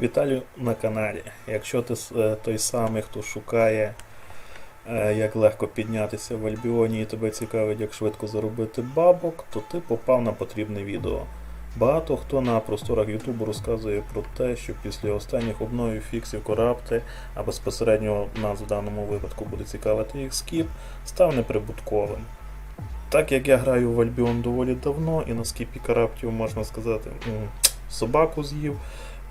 Віталію на каналі. Якщо ти е, той самий, хто шукає, е, як легко піднятися в Альбіоні і тебе цікавить, як швидко заробити бабок, то ти попав на потрібне відео. Багато хто на просторах Ютубу розказує про те, що після останніх обновів фіксів корапти, а безпосередньо нас в даному випадку буде цікавити їх скіп, став неприбутковим. Так як я граю в Альбіон доволі давно, і на скіпі караптів можна сказати, собаку з'їв,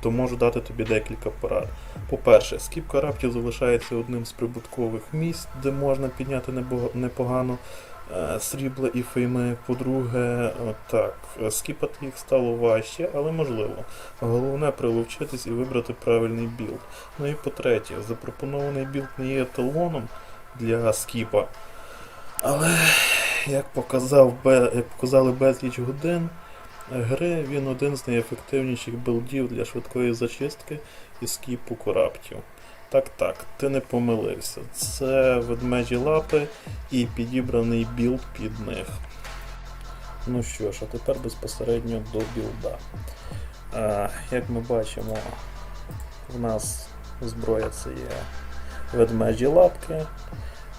то можу дати тобі декілька порад. По-перше, скіп караптів залишається одним з прибуткових місць, де можна підняти непогано е, срібла і фейми. По-друге, так, скіпати їх стало важче, але можливо. Головне приловчитись і вибрати правильний білд. Ну і по-третє, запропонований білд не є еталоном для скіпа. Але як показав, показали безліч годин гри, він один з найефективніших білдів для швидкої зачистки і скіпу кораптів. Так, так, ти не помилився. Це ведмежі лапи і підібраний білд під них. Ну що ж, а тепер безпосередньо до білда. А, як ми бачимо, в нас зброя це є ведмежі лапки.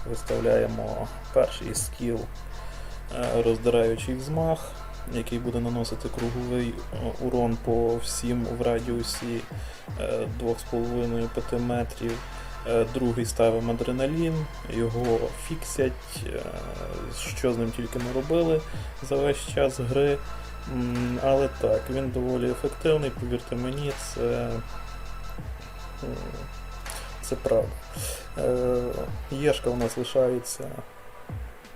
Виставляємо перший скіл е, роздираючий взмах, який буде наносити круговий е, урон по всім в радіусі е, 2,5-5 метрів. Е, Другий ставимо адреналін, його фіксять, е, що з ним тільки не робили за весь час гри. Але так, він доволі ефективний, повірте мені, це, це правда. Е, Єшка у нас лишається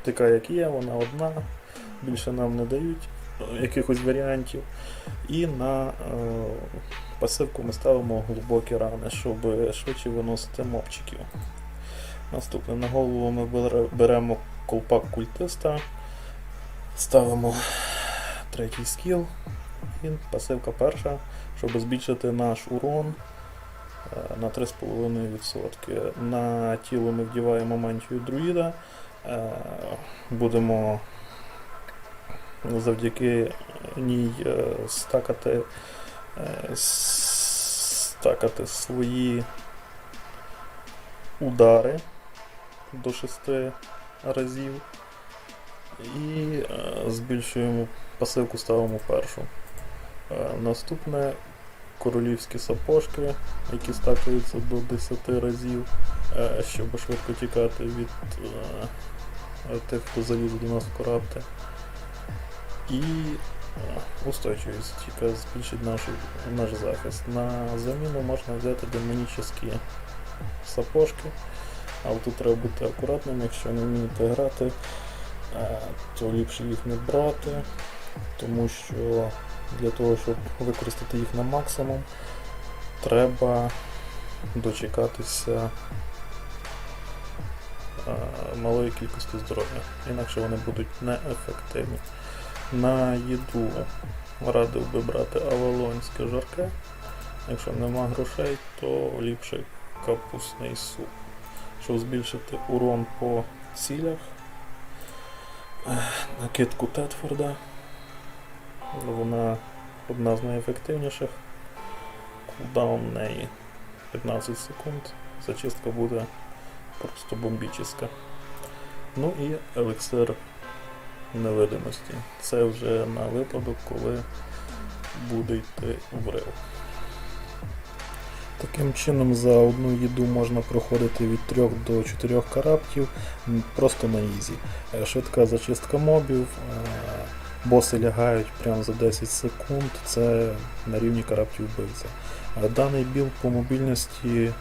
така, як є, вона одна, більше нам не дають е, якихось варіантів. І на е, пасивку ми ставимо глибокі рани, щоб швидше виносити мопчиків. Наступне на голову ми беремо колпак культиста, ставимо третій скіл, і пасивка перша, щоб збільшити наш урон е, на 3,5%. На тіло ми вдіваємо мантію друїда. Е, Будемо завдяки ній е, стакати, е, стакати свої удари до 6 разів. І е, збільшуємо пасивку, ставимо першу. Наступне королівські сапожки, які стакаються до 10 разів, щоб швидко тікати від тих, хто заліз до нас в корабти. І е, устойчивість, яка збільшить наш, наш захист. На заміну можна взяти демонічні сапожки, але тут треба бути акуратним, якщо не вмієте грати, е, то ліпше їх не брати, тому що для того, щоб використати їх на максимум, треба дочекатися е, малої кількості здоров'я, інакше вони будуть неефективні. На їду радив би брати авалонське жарке. Якщо нема грошей, то ліпше капусний суп. Щоб збільшити урон по цілях. Накидку Тетфорда. Вона одна з найефективніших. Кулдаун неї 15 секунд. Зачистка буде просто бомбічна. Ну і елексир невидимості. Це вже на випадок, коли буде йти врив. Таким чином, за одну їду можна проходити від 3 до 4 караптів просто на ізі. Е, Швидка зачистка мобів, е, боси лягають прямо за 10 секунд, це на рівні караптів вбивця. Е, Даний білд по мобільності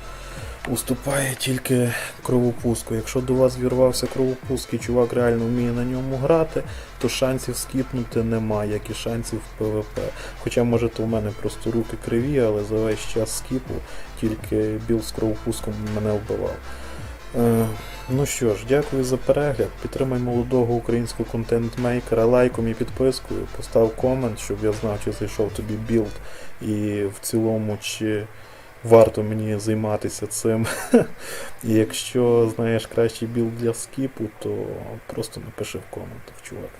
уступає тільки кровопуску. Якщо до вас вірвався кровопуск і чувак реально вміє на ньому грати, то шансів скіпнути немає, як і шансів в ПВП. Хоча, може, то в мене просто руки криві, але за весь час скіпу тільки біл з кровопуском мене вбивав. Е, ну що ж, дякую за перегляд. Підтримай молодого українського контент-мейкера лайком і підпискою. Постав комент, щоб я знав, чи зайшов тобі білд і в цілому, чи варто мені займатися цим. І якщо знаєш кращий білд для скіпу, то просто напиши в коментах, чувак.